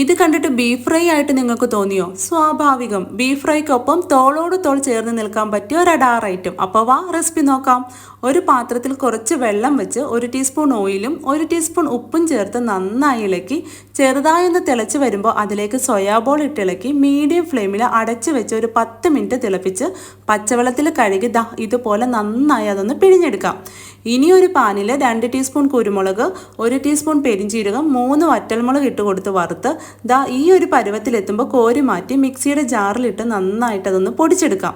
ഇത് കണ്ടിട്ട് beef fry ആയിട്ട് നിങ്ങൾക്ക് തോന്നിയോ? സ്വാഭാവികം. ബീഫ് ഫ്രൈക്കൊപ്പം തോളോട് തോൾ ചേർന്ന് നിൽക്കാൻ പറ്റിയ ഒരു അഡാർ ഐറ്റം അപ്പോൾ വാ റെസിപ്പി നോക്കാം. ഒരു പാത്രത്തിൽ കുറച്ച് വെള്ളം വെച്ച് ഒരു ടീസ്പൂൺ ഓയിലും ഒരു ടീസ്പൂൺ ഉപ്പും ചേർത്ത് നന്നായി ഇളക്കി ചെറുതായി ഒന്ന് തിളച്ച് വരുമ്പോൾ അതിലേക്ക് സോയാബോൾ ഇട്ടിളക്കി മീഡിയം ഫ്ലെയിമിൽ അടച്ച് വെച്ച് ഒരു പത്ത് മിനിറ്റ് തിളപ്പിച്ച് പച്ചവെള്ളത്തിൽ കഴുകി ദ ഇതുപോലെ നന്നായി അതൊന്ന് പിഴിഞ്ഞെടുക്കാം. ഇനി ഒരു പാനിൽ രണ്ട് ടീസ്പൂൺ കുരുമുളക് ഒരു ടീസ്പൂൺ പെരിഞ്ചീരകം മൂന്ന് വറ്റൽമുളക് ഇട്ട് കൊടുത്ത് വറുത്ത് ദാ ഈ ഒരു പരുവത്തിലെത്തുമ്പോൾ കോരി മാറ്റി മിക്സിയുടെ ജാറിലിട്ട് നന്നായിട്ട് അതൊന്ന് പൊടിച്ചെടുക്കാം.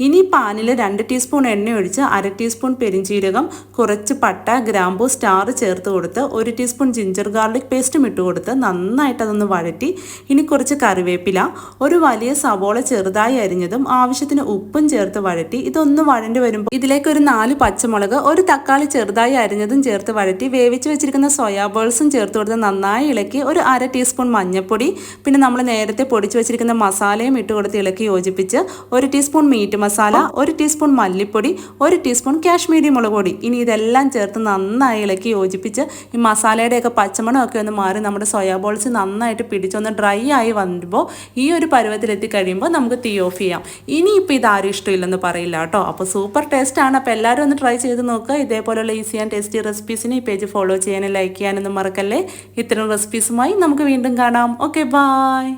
ഇനി പാനിൽ രണ്ട് ടീസ്പൂൺ എണ്ണ ഒഴിച്ച് അര ടീസ്പൂൺ പെരിഞ്ചീരകം കുറച്ച് പട്ട ഗ്രാമ്പു സ്റ്റാർ ചേർത്ത് കൊടുത്ത് ഒരു ടീസ്പൂൺ ജിഞ്ചർ ഗാർലിക് പേസ്റ്റും ഇട്ട് കൊടുത്ത് നന്നായിട്ട് അതൊന്ന് വഴറ്റി. ഇനി കുറച്ച് കറിവേപ്പില ഒരു വലിയ സവോള ചെറുതായി അരിഞ്ഞതും ആവശ്യത്തിന് ഉപ്പും ചേർത്ത് വഴറ്റി. ഇതൊന്ന് വഴണ്ടി വരുമ്പോൾ ഇതിലേക്ക് ഒരു നാല് പച്ചമുളക് ഒരു തക്കാളി ചെറുതായി അരിഞ്ഞതും ചേർത്ത് വഴറ്റി. വേവിച്ച് വെച്ചിരിക്കുന്ന സോയാ ബോൾസും ചേർത്ത് കൊടുത്ത് നന്നായി ഇളക്കി ഒരു അര ടീസ്പൂൺ മഞ്ഞൾപ്പൊടി പിന്നെ നമ്മൾ നേരത്തെ പൊടിച്ച് വെച്ചിരിക്കുന്ന മസാലയും ഇട്ട് കൊടുത്ത് ഇളക്കി യോജിപ്പിച്ച് ഒരു ടീസ്പൂൺ മീറ്റ് മസാല ഒരു ടീസ്പൂൺ മല്ലിപ്പൊടി ഒരു ടീസ്പൂൺ കാശ്മീരി മുളക് പൊടി. ഇനി ഇതെല്ലാം ചേർത്ത് നന്നായി ഇളക്കി യോജിപ്പിച്ച് ഈ മസാലയുടെയൊക്കെ പച്ചമണമൊക്കെ ഒന്ന് മാറി നമ്മുടെ സോയാ ബോൾസ് നന്നായിട്ട് പിടിച്ചൊന്ന് ഡ്രൈ ആയി വരുമ്പോൾ ഈ ഒരു പരുവത്തിലെത്തി കഴിയുമ്പോൾ നമുക്ക് തീ ഓഫ് ചെയ്യാം. ഇനിയിപ്പോൾ ഇത് ആരും ഇഷ്ടമില്ലെന്ന് പറയില്ല കേട്ടോ. അപ്പോൾ സൂപ്പർ ടേസ്റ്റ് ആണ്. അപ്പോൾ എല്ലാവരും ഒന്ന് ട്രൈ ചെയ്ത് നോക്കുക. ഇതേപോലെയുള്ള ഈസി ആൻഡ് ടേസ്റ്റി റെസിപ്പീസിന് ഈ പേജ് ഫോളോ ചെയ്യാനും ലൈക്ക് ചെയ്യാനൊന്നും മറക്കല്ലേ? ഇത്തരം റെസിപ്പീസുമായി നമുക്ക് വീണ്ടും കാണാം. Okay bye